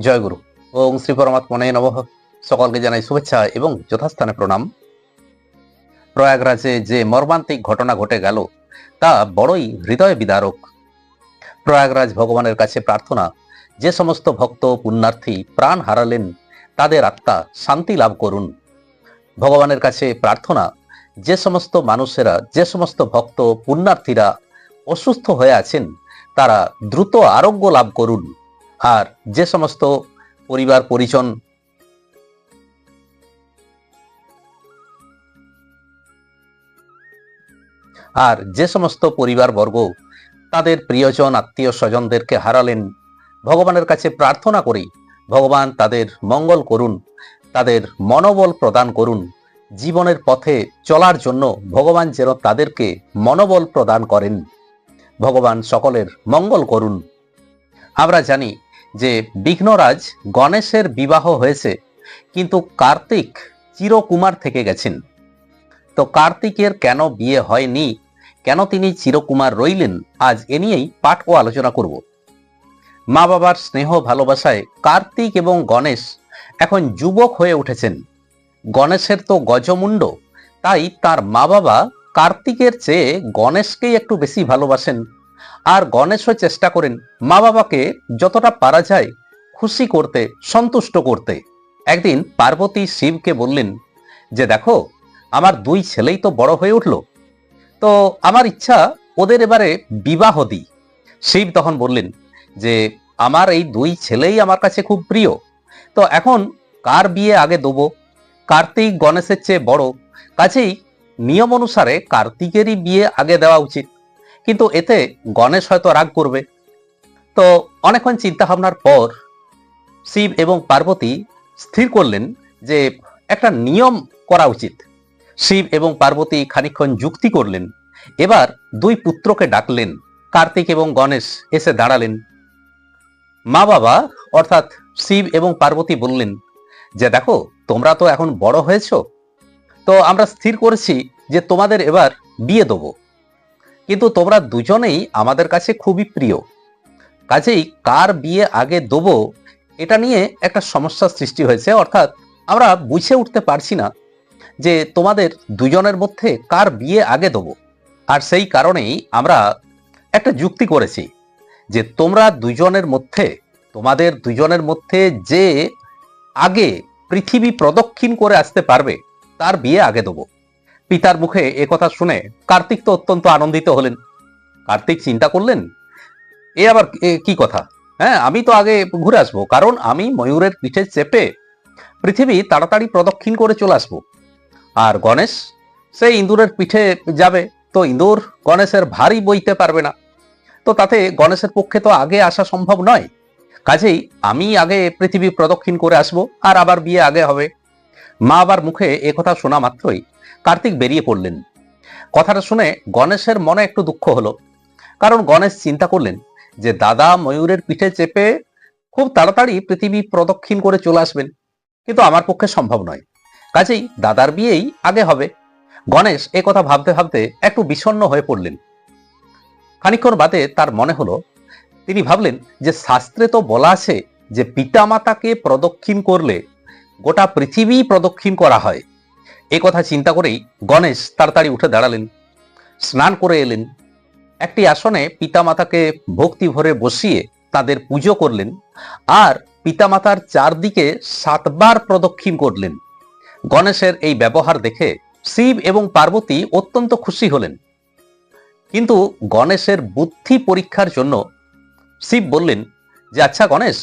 জয়গুরু ওং শ্রী পরমাত্মনে নমঃ। সকলকে জানাই শুভেচ্ছা এবং যথাস্থানে প্রণাম। প্রয়াগরাজে যে মর্মান্তিক ঘটনা ঘটে গেল, তা বড়ই হৃদয় বিদারক। প্রয়াগরাজ ভগবানের কাছে প্রার্থনা, যে সমস্ত ভক্ত পুণ্যার্থী প্রাণ হারালেন, তাদের আত্মা শান্তি লাভ করুন। ভগবানের কাছে প্রার্থনা, যে সমস্ত মানুষেরা, যে সমস্ত ভক্ত পুণ্যার্থীরা অসুস্থ হয়ে আছেন, তারা দ্রুত আরোগ্য লাভ করুন। আর যে সমস্ত পরিবার পরিজন আর যে সমস্ত পরিবারবর্গ তাদের প্রিয়জন, আত্মীয় স্বজনদেরকে হারালেন। ভগবানের কাছে প্রার্থনা করি, ভগবান তাদের মঙ্গল করুন, তাদের মনোবল প্রদান করুন, জীবনের পথে চলার জন্য ভগবান যেন তাদেরকে মনোবল প্রদান করেন। ভগবান সকলের মঙ্গল করুন। আমরা জানি যে বিঘ্নরাজ গণেশের বিবাহ হয়েছে, কিন্তু কার্তিক চিরকুমার থেকে গেছেন। তো কার্তিকের কেন বিয়ে হয়নি? কেন তিনি চিরকুমার রইলেন? আজ এ নিয়েই পাঠ ও আলোচনা করব। মা বাবার স্নেহ ভালোবাসায় কার্তিক এবং গণেশ এখন যুবক হয়ে উঠেছেন। গণেশের তো গজমুণ্ড, তাই তার মা বাবা কার্তিকের চেয়ে গণেশকেই একটু বেশি ভালোবাসেন। আর গণেশও চেষ্টা করেন মা বাবাকে যতটা পারা যায় খুশি করতে, সন্তুষ্ট করতে। একদিন পার্বতী শিবকে বললেন, যে দেখো, আমার দুই ছেলেই তো বড় হয়ে উঠল। তো আমার ইচ্ছা, ওদের এবারে বিবাহ দিই। শিব তখন বললেন, যে আমার এই দুই ছেলেই আমার কাছে খুব প্রিয়। তো এখন কার বিয়ে আগে দেবো? কার্তিক গণেশের চেয়ে বড়। কাছেই নিয়ম অনুসারে কার্তিকেরই বিয়ে আগে দেওয়া উচিত। কিন্তু এতে গণেশ হয়তো রাগ করবে। তো অনেকক্ষণ চিন্তা ভাবনার পর শিব এবং পার্বতী স্থির করলেন যে একটা নিয়ম করা উচিত। শিব এবং পার্বতী খানিকক্ষণ যুক্তি করলেন। এবার দুই পুত্রকে ডাকলেন। কার্তিক এবং গণেশ এসে দাঁড়ালেন। মা বাবা, অর্থাৎ শিব এবং পার্বতী বললেন, যে দেখো, তোমরা তো এখন বড় হয়েছো। তো আমরা স্থির করেছি যে তোমাদের এবার বিয়ে দেবো। কিন্তু তোমরা দুজনেই আমাদের কাছে খুবই প্রিয়। কাজেই কার বিয়ে আগে দেবো, এটা নিয়ে একটা সমস্যার সৃষ্টি হয়েছে। অর্থাৎ আমরা বুঝে উঠতে পারছি না যে তোমাদের দুজনের মধ্যে কার বিয়ে আগে দেবো। আর সেই কারণেই আমরা একটা যুক্তি করেছি যে তোমরা দুজনের মধ্যে, তোমাদের দুজনের মধ্যে যে আগে পৃথিবী প্রদক্ষিণ করে আসতে পারবে, তার বিয়ে আগে দেবো। পিতার মুখে কথা শুনে কার্তিক তো অত্যন্ত আনন্দিত হলেন। কার্তিক চিন্তা করলেন, এ আবার কি কথা? হ্যাঁ আমি তো আগে ঘুরে আসব, কারণ আমি ময়ূরের পিঠে চেপে পৃথিবী তাড়াতাড়ি প্রদক্ষিণ করে চলে আসব। আর গণেশ সে ইন্দুরের পিঠে যাবে, তো ইন্দুর গণেশের ভারী বইতে পারবে না। তো তাতে গণেশের পক্ষে তো আগে আসা সম্ভব নয়। কাজেই আমি আগে পৃথিবী প্রদক্ষিণ করে আসব, আর আবার বিয়ে আগে হবে। মা আবার মুখে এ কথা শোনা মাত্রই কার্তিক বেরিয়ে পড়লেন। কথাটা শুনে গণেশের মনে একটু দুঃখ হলো, কারণ গণেশ চিন্তা করলেন যে দাদা ময়ূরের পিঠে চেপে খুব তাড়াতাড়ি পৃথিবী প্রদক্ষিণ করে চলে আসবেন, কিন্তু আমার পক্ষে সম্ভব নয়। কাজেই দাদার বিয়েই আগে হবে। গণেশ এ কথা ভাবতে ভাবতে একটু বিষণ্ণ হয়ে পড়লেন। খানিক্ষণ বাদে তার মনে হলো, তিনি ভাবলেন যে শাস্ত্রে তো বলা আছে যে পিতামাতাকে প্রদক্ষিণ করলে গোটা পৃথিবী প্রদক্ষিণ করা হয়। এ কথা চিন্তা করেই গণেশ তাড়াতাড়ি উঠে দাঁড়ালেন। স্নান করে এলেন। একটি আসনে পিতামাতাকে ভক্তি ভরে বসিয়ে তাদের পুজো করলেন আর পিতামাতার চারদিকে সাতবার প্রদক্ষিণ করলেন। গণেশের এই ব্যবহার দেখে শিব এবং পার্বতী অত্যন্ত খুশি হলেন। কিন্তু গণেশের বুদ্ধি পরীক্ষার জন্য শিব বললেন যে আচ্ছা গণেশ,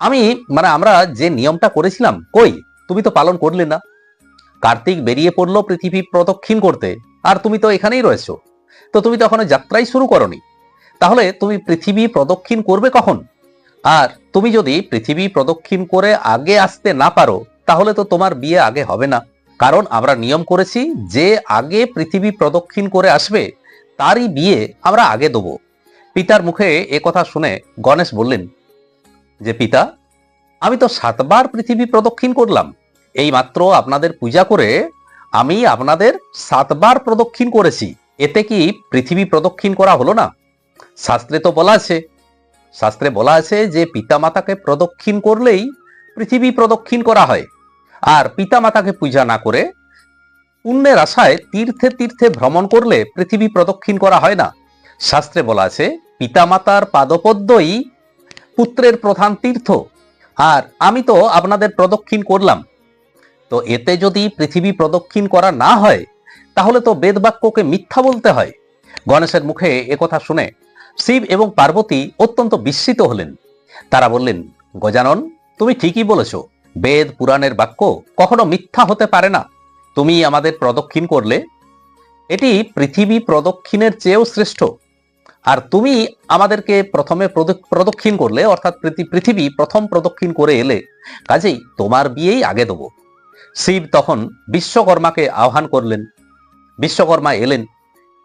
আমি মানে আমরা যে নিয়মটা করেছিলাম, কই? তুমি তো পালন করলে না। কার্তিক বেরিয়ে পড়ল পৃথিবী প্রদক্ষিণ করতে। আর তুমি তো এখানেই রয়েছো। তো তুমি তো এখনও যাত্রাই শুরু করনি। তাহলে তুমি পৃথিবী প্রদক্ষিণ করবে কখন? আর তুমি যদি পৃথিবী প্রদক্ষিণ করে আগে আসতে না পারো, তাহলে তো তোমার বিয়ে আগে হবে না। কারণ আমরা নিয়ম করেছি, যে আগে পৃথিবী প্রদক্ষিণ করে আসবে, তারই বিয়ে আমরা আগে দেবো। পিতার মুখে এ কথা শুনে গণেশ বললেন, যে পিতা, আমি তো সাতবার পৃথিবী প্রদক্ষিণ করলাম। এই মাত্র আপনাদের পূজা করে আমি আপনাদের সাতবার প্রদক্ষিণ করেছি। এতে কি পৃথিবী প্রদক্ষিণ করা হলো না? শাস্ত্রে তো বলা আছে। শাস্ত্রে বলা আছে যে পিতামাতাকে প্রদক্ষিণ করলেই পৃথিবী প্রদক্ষিণ করা হয়। আর পিতামাতাকে পূজা না করে পুণ্যের আশায় তীর্থে তীর্থে ভ্রমণ করলে পৃথিবী প্রদক্ষিণ করা হয় না। শাস্ত্রে বলা আছে, পিতামাতার পাদপদ্মই পুত্রের প্রধান তীর্থ। আর আমি তো আপনাদের প্রদক্ষিণ করলাম। তো এতে যদি পৃথিবী প্রদক্ষিণ করা না হয়, তাহলে তো বেদবাক্যকে মিথ্যা বলতে হয়। গণেশের মুখে একথা শুনে শিব এবং পার্বতী অত্যন্ত বিস্মিত হলেন। তারা বললেন, গজানন, তুমি ঠিকই বলেছ, বেদ পুরাণের বাক্য কখনো মিথ্যা হতে পারে না। তুমি আমাদের প্রদক্ষিণ করলে, এটি পৃথিবী প্রদক্ষিণের চেয়েও শ্রেষ্ঠ। আর তুমি আমাদেরকে প্রথমে প্রদক- প্রদক্ষিণ করলে, অর্থাৎ পৃথিবী প্রথম প্রদক্ষিণ করে এলে, কাজেই তোমার বিয়েই আগে দেবো। শিব তখন বিশ্বকর্মাকে আহ্বান করলেন। বিশ্বকর্মা এলেন।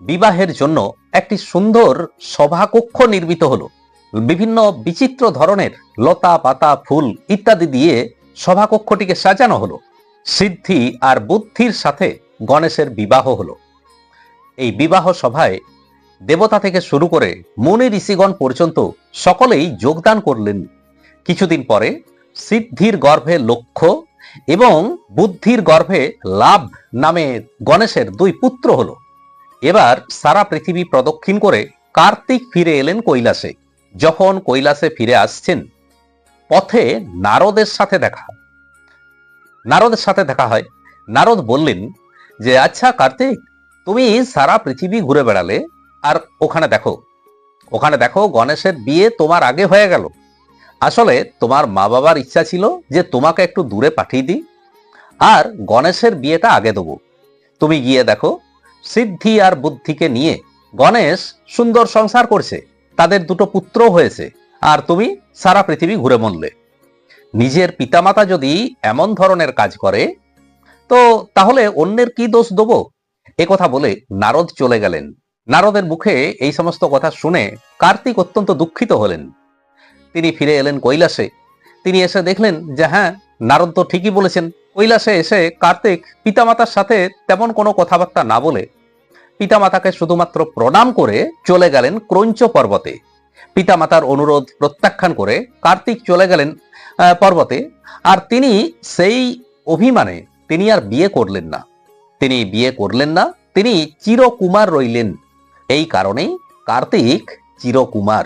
বিবাহের জন্য একটি সুন্দর সভাকক্ষ নির্মিত হলো। বিভিন্ন বিচিত্র ধরনের লতা, পাতা, ফুল ইত্যাদি দিয়ে সভাকক্ষটিকে সাজানো হলো। সিদ্ধি আর বুদ্ধির সাথে গণেশের বিবাহ হলো। এই বিবাহ সভায় দেবতা থেকে শুরু করে মুনি ঋষিগণ পর্যন্ত সকলেই যোগদান করলেন। কিছুদিন পরে সিদ্ধির গর্ভে লক্ষ্য এবং বুদ্ধির গর্ভে লাভ নামে গণেশের দুই পুত্র হল। এবার সারা পৃথিবী প্রদক্ষিণ করে কার্তিক ফিরে এলেন কৈলাসে। যখন কৈলাসে ফিরে আসছেন, পথে নারদের সাথে দেখা। নারদের সাথে দেখা হয়। নারদ বললেন যে আচ্ছা কার্তিক, তুমি সারা পৃথিবী ঘুরে বেড়ালে আর ওখানে দেখো। ওখানে দেখো গণেশের বিয়ে তোমার আগে হয়ে গেল। আসলে তোমার মা বাবার ইচ্ছা ছিল যে তোমাকে একটু দূরে পাঠিয়ে দিই। আর গণেশের বিয়েটা আগে দেবো। তুমি গিয়ে দেখো, সিদ্ধি আর বুদ্ধিকে নিয়ে গণেশ সুন্দর সংসার করছে। তাদের দুটো পুত্র হয়েছে। আর তুমি সারা পৃথিবী ঘুরে মনলে নিজের পিতামাতা যদি এমন ধরনের কাজ করে, তো তাহলে অন্যের কি দোষ দেবো? এ কথা বলে নারদ চলে গেলেন। নারদের মুখে এই সমস্ত কথা শুনে কার্তিক অত্যন্ত দুঃখিত হলেন। তিনি ফিরে এলেন কৈলাসে। তিনি এসে দেখলেন যে হ্যাঁ নারদ তো ঠিকই বলেছেন। কৈলাসে এসে কার্তিক পিতামাতার সাথে তেমন কোনো কথাবার্তা না বলে পিতামাতাকে শুধুমাত্র প্রণাম করে চলে গেলেন ক্রঞ্চ পর্বতে। পিতামাতার অনুরোধ প্রত্যাখ্যান করে কার্তিক চলে গেলেন পর্বতে। আর তিনি সেই অভিমানে তিনি আর বিয়ে করলেন না। তিনি বিয়ে করলেন না, তিনি চিরকুমার রইলেন। এই কারণেই কার্তিক চিরকুমার।